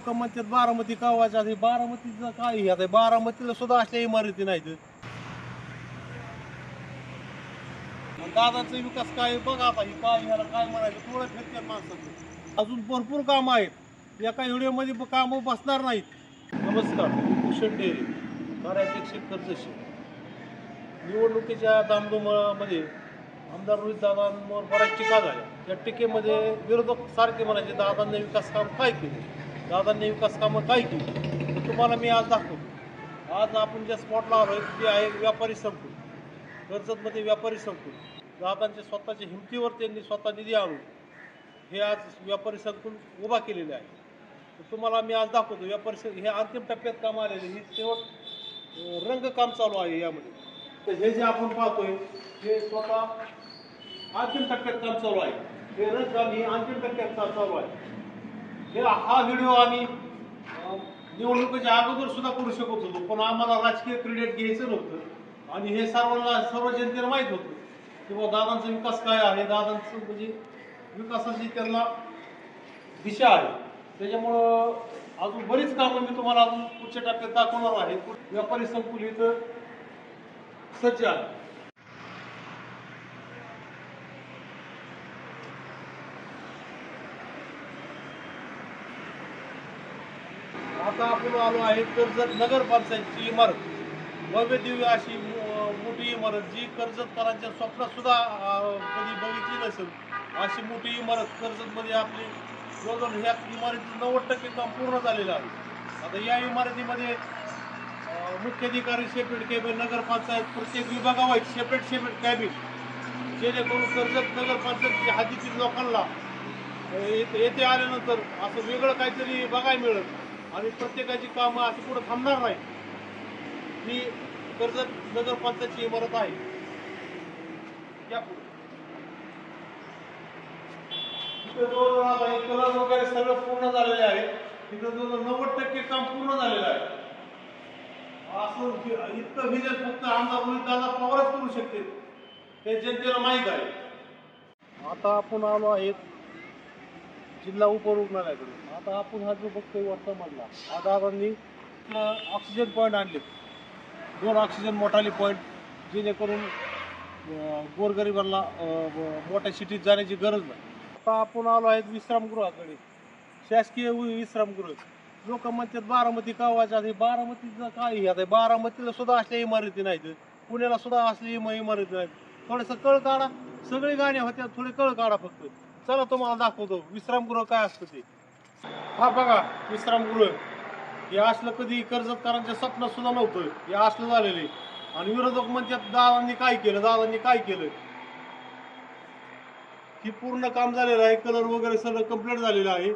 लोक म्हणतात बारामती कावाच्या हे बारामतीचं काय हे आता? बारामतीला सुद्धा असल्या इमारती नाहीत. मग दादाचा विकास काय आहे? बघा आता हे काय ह्याला काय म्हणायचं? थोडं फिरते माणसाचं. अजून भरपूर कामं आहेत. एका व्हिडिओमध्ये कामं बसणार नाहीत. नमस्कार भूषण डेअरी कार्याध्यक्ष कर्जशी. निवडणुकीच्या दामधुमामध्ये आमदार रोहित दादांवर बऱ्याच टीका झाल्या. त्या टीकेमध्ये विरोधक सारखे म्हणायचे दादांनी विकास काम काय केले? दादांनी विकास कामं काय केली. तर तुम्हाला मी आज दाखवतो. आज आपण ज्या स्पॉटला आलो ते आहे व्यापारी संकुल. कर्जतमध्ये व्यापारी संकुल. दादांच्या स्वतःच्या हिमतीवर त्यांनी स्वतः निधी आणून हे आज व्यापारी संकुल उभा केलेले आहे. तर तुम्हाला मी आज दाखवतो व्यापारी हे अंतिम टप्प्यात काम आलेले ही शेवट रंगकाम चालू आहे यामध्ये. तर हे जे आपण पाहतोय हे स्वतः अंतिम टप्प्यात काम चालू आहे. हे रंगकाम ही अंतिम टप्प्यात चालू आहे. हे हा व्हिडिओ आम्ही निवडणुकीच्या अगोदर सुद्धा करू शकत होतो पण आम्हाला राजकीय क्रेडिट घ्यायचं नव्हतं. आणि हे सर्वांना सर्व जनतेला माहीत होतं की बाबा दादांचा विकास काय आहे दादांचं म्हणजे विकासाची त्यांना दिशा आहे. त्याच्यामुळं अजून बरीच कामं मी तुम्हाला अजून पुढच्या टप्प्यात दाखवणार आहे. व्यापारी संकुल इथं सज्ज आहे. आता आपण आलो आहे कर्जत नगरपंचायतची इमारत भव्य दिव्य अशी मोठी इमारत जी कर्जतकरांच्या स्वप्नातसुद्धा कधी बघितली नसेल अशी मोठी इमारत कर्जतमध्ये आपली जवळजवळ ह्या इमारतीचं नव्वद टक्के काम पूर्ण झालेलं आहे. आता या इमारतीमध्ये मुख्याधिकारी शेपेट कॅबिन नगरपंचायत प्रत्येक विभागावर शेपेट शेपेट कॅबिन जेणेकरून कर्जत नगरपंचायतीच्या हद्दीतील लोकांना येथे येथे आल्यानंतर असं वेगळं काहीतरी बघायला मिळत आणि प्रत्येकाची कामं अशी पुढे थांबणार नाही. ही कर्जत नगरपंचायतची इमारत आहे. कलर वगैरे सगळं पूर्ण झालेले आहे. तिथं जवळजवळ नव्वद टक्के काम पूर्ण झालेलं आहे. असं कि- इतकं विजन फक्त आमदार रोहित दादा पवारच करू शकते हे जनतेला माहीत आहे. आता आपण आलो आहे जिल्हा उपरुग्णालयाकडे आता आपण हा जो बघतोय वरचा मधला हा दादांनी ऑक्सिजन पॉईंट आणले दोन ऑक्सिजन मोठाले पॉईंट जेणेकरून गोरगरिबांना ब- मोठ्या सिटीत जाण्याची गरज नाही. आता आपण आलो आहेत विश्रामगृहाकडे. शासकीय विश्रामगृह. लोक म्हणतात बारामती कावाच्या हे बारामतीचं काय हे? आता बारामतीला सुद्धा असल्या इमारती नाहीत. पुण्याला सुद्धा असल्या इमारती नाहीत. थोडंसं कळ काढा. सगळी गाणी होत्या थोडे कळ काढा फक्त. चला तुम्हाला दाखवतो. विश्रामगृह काय असतं ते. हा बघा विश्रामगृह. हे असलं कधी कर्जतकरांच्या स्वप्नात सुद्धा नव्हतं. हे असलं झालेले आणि विरोधक म्हणतात दादांनी काय केलं? दादांनी काय केलं? ही पूर्ण काम झालेलं आहे. कलर वगैरे सगळं कंप्लीट झालेलं आहे.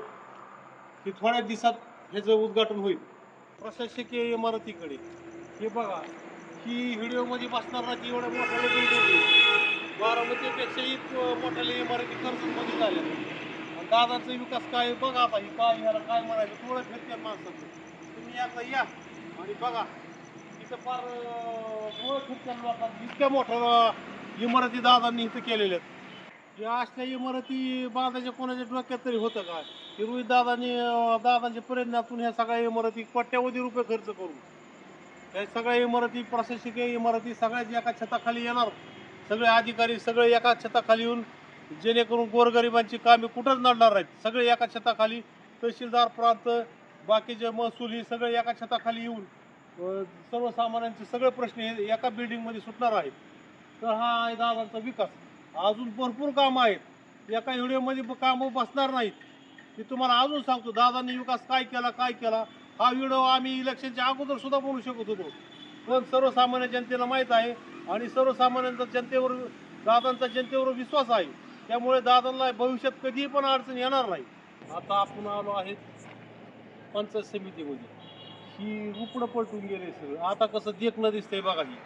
की थोड्या दिवसात ह्याचं उद्घाटन होईल. प्रशासकीय इमारतीकडे. हे बघा ही व्हिडिओमध्ये बसणार नाही एवढ्या मोठ्या बारामतीपेक्षाही मोठ्याला इमारती खर्चमध्ये झाल्या. आणि दादाचा विकास काय आहे बघा आता ही काय ह्याला काय म्हणायचं थोडं फिरत्या माणसाचं. तुम्ही एकदा या आणि बघा इथं फार थोडं फिरते लोकांना इतक्या मोठ्या इमारती दादांनी इथं केलेल्या आहेत. या असल्या इमारती बांधायच्या कोणाच्या डोक्यात तरी होतं का? की रोहित दादांनी दादांच्या प्रयत्नातून ह्या सगळ्या इमारती कोट्यावधी रुपये खर्च करून या सगळ्या इमारती प्रशासकीय इमारती सगळ्याच एका छताखाली येणार. सगळे अधिकारी सगळे एका छताखाली येऊन जेणेकरून गोरगरिबांची कामे कुठंच नडणार नाहीत. सगळे एका छताखाली तहसीलदार प्रांत बाकीचे महसूल ही सगळे एका छताखाली येऊन सर्वसामान्यांचे सगळे प्रश्न हे एका बिल्डिंगमध्ये सुटणार आहेत. तर हा आहे दादांचा विकास. अजून भरपूर कामं आहेत. एका व्हिडिओमध्ये कामं बसणार नाहीत. मी तुम्हाला अजून सांगतो दादांनी विकास काय केला काय केला हा व्हिडिओ आम्ही इलेक्शनच्या अगोदर सुद्धा बोलू शकत होतो. पण सर्वसामान्य जनतेला माहीत आहे आणि सर्वसामान्यांचा जनतेवर दादांचा जनतेवर विश्वास आहे. त्यामुळे दादांना भविष्यात कधीही पण अडचण येणार नाही. आता आपण आलो आहेत पंचायत समितीमध्ये. ही रुपडं पलटून गेले सगळं. आता कसं देखणं दिसतंय बघा ही.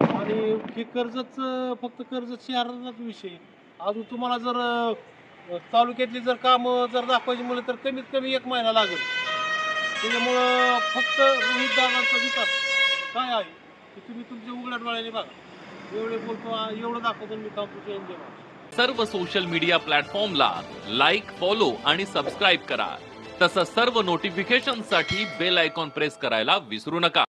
आणि हे कर्जच फक्त कर्जत शहराचाच विषय. अजून तुम्हाला जर तालुक्यातली जर कामं जर दाखवायची म्हणलं तर कमीत कमी एक महिना लागेल. त्याच्यामुळं फक्त रोहित दादांचा विकास. काय आहे? ते तुम्ही तुमच्या उघड्या डोळ्याने बघा. एवढे बोलतो एवढं दाखवतो मी काम तुझ्या एन्जॉय सर्व सोशल मीडिया प्लॅटफॉर्मला लाईक फॉलो आणि सबस्क्राईब करा. तसंच सर्व नोटिफिकेशनसाठी बेल आयकॉन प्रेस करायला विसरू नका.